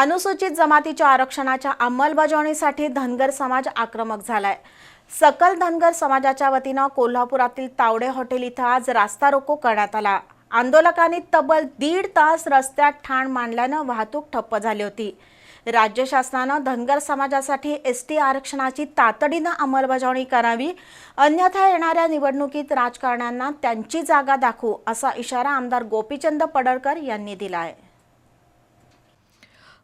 अनुसूचित जमातीच्या आरक्षणाच्या अंमलबजावणीसाठी धनगर समाज आक्रमक झालाय. सकल धनगर समाजाच्या वतीनं कोल्हापुरातील तावडे हॉटेल इथं आज रास्ता रोको करण्यात आला. आंदोलकांनी तब्बल दीड तास रस्त्यात ठाण मांडल्यानं वाहतूक ठप्प झाली होती. राज्य शासनानं धनगर समाजासाठी एस टी आरक्षणाची तातडीनं अंमलबजावणी करावी अन्यथा येणाऱ्या निवडणुकीत राजकारण्यांना त्यांची जागा दाखवू असा इशारा आमदार गोपीचंद पडळकर यांनी दिला आहे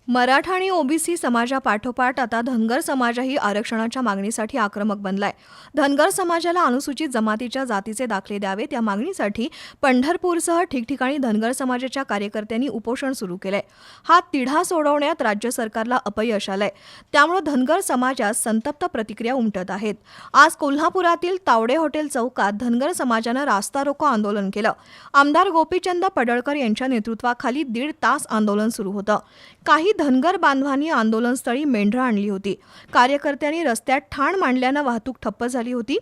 मराठा आणि ओबीसी समाजापाठोपाठ आता धनगर समाजही आरक्षणाच्या मागणीसाठी आक्रमक बनलाय. धनगर समाजाला अनुसूचित जमातीच्या जातीचे दाखले द्यावेत या मागणीसाठी पंढरपूरसह ठिकठिकाणी धनगर समाजाच्या कार्यकर्त्यांनी उपोषण सुरू केलंय. हा तिढा सोडवण्यात राज्य सरकारला अपयश आलंय. त्यामुळे धनगर समाजात संतप्त प्रतिक्रिया उमटत आहेत. आज कोल्हापुरातील तावडे हॉटेल चौकात धनगर समाजानं रास्ता रोको आंदोलन केलं. आमदार गोपीचंद पडळकर यांच्या नेतृत्वाखाली दीड तास आंदोलन सुरू होतं. काही धनगर बांधवांनी आंदोलनस्थळी मेंढरं आणली होती. कार्यकर्त्यांनी रस्त्यात ठाण मांडल्यानं वाहतूक ठप्प झाली होती.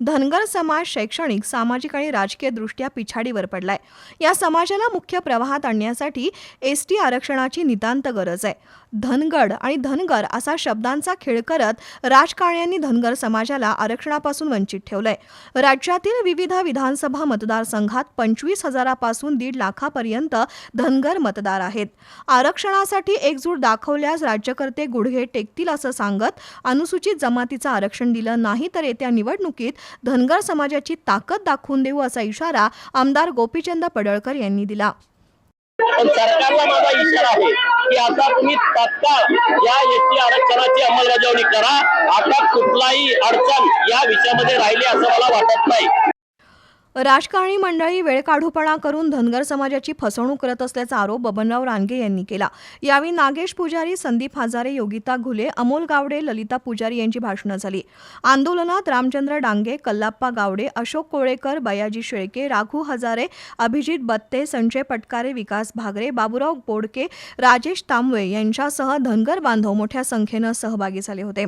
धनगर समाज शैक्षणिक सामाजिक आणि राजकीय दृष्ट्या पिछाडीवर पडलाय. या समाजाला मुख्य प्रवाहात आणण्यासाठी एस टी आरक्षणाची नितांत गरज आहे. धनगड आणि धनगर असा शब्दांचा खेळ करत राजकारण्यांनी धनगर समाजाला आरक्षणापासून वंचित ठेवलंय. राज्यातील विविध विधानसभा मतदारसंघात पंचवीस हजारापासून दीड लाखापर्यंत धनगर मतदार आहेत. आरक्षणासाठी एकजूट दाखवल्यास राज्यकर्ते गुडघे टेकतील असं सांगत अनुसूचित जमातीचं आरक्षण दिलं नाही तर येत्या निवडणुकीत धनगर समाजाची ताकद दाखवून देऊ असा इशारा आमदार गोपीचंद पडळकर यांनी दिला. सरकारला माझा इशारा आहे. की आता तुम्ही तत्काळ या एसटी आरक्षणाची अंमलबजावणी करा. आता कुठलाही अडचण या विषयामध्ये राहिली असं मला वाटत नाही. राजकारणी मंडळी वेळकाढूपणा करून धनगर समाजाची फसवणूक करत असल्याचा आरोप बबनराव रानगे यांनी केला. यावेळी नागेश पुजारी संदीप हजारे योगिता घुले अमोल गावडे ललिता पुजारी यांची भाषणं झाली. आंदोलनात रामचंद्र डांगे कल्लाप्पा गावडे अशोक कोळेकर बयाजी शेळके राघू हजारे अभिजित बत्ते संजय पटकारे विकास भागरे बाबुराव बोडके राजेश तांबवे यांच्यासह धनगर बांधव मोठ्या संख्येनं सहभागी झाले होते.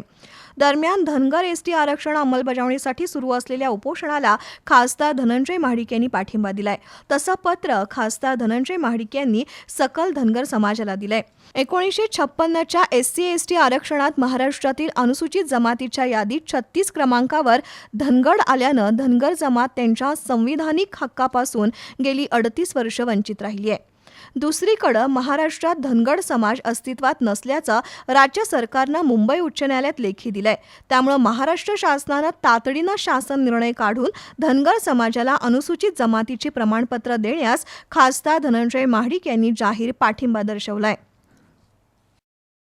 दरम्यान धनगर एसटी आरक्षण अंमलबजावणीसाठी सुरू असलेल्या उपोषणाला खासदार धनंजय महाडिक यांनी पाठिंबा दिलाय. तसं पत्र खासदार धनंजय महाडिक यांनी सकल धनगर समाजाला दिलंय. एकोणीसशे छप्पन्नच्या एस सी एस टी आरक्षणात महाराष्ट्रातील अनुसूचित जमातीच्या यादीत छत्तीस क्रमांकावर धनगड आल्यानं धनगर जमात त्यांच्या संविधानिक हक्कापासून गेली अडतीस वर्ष वंचित राहिली आहे. दुसरीकडं महाराष्ट्रात धनगड समाज अस्तित्वात नसल्याचं राज्य सरकारनं मुंबई उच्च न्यायालयात लेखी दिलंय. त्यामुळं महाराष्ट्र शासनानं तातडीनं शासन निर्णय काढून धनगर समाजाला अनुसूचित जमातीची प्रमाणपत्र देण्यास खासदार धनंजय महाडिक यांनी जाहीर पाठिंबा दर्शवलाय.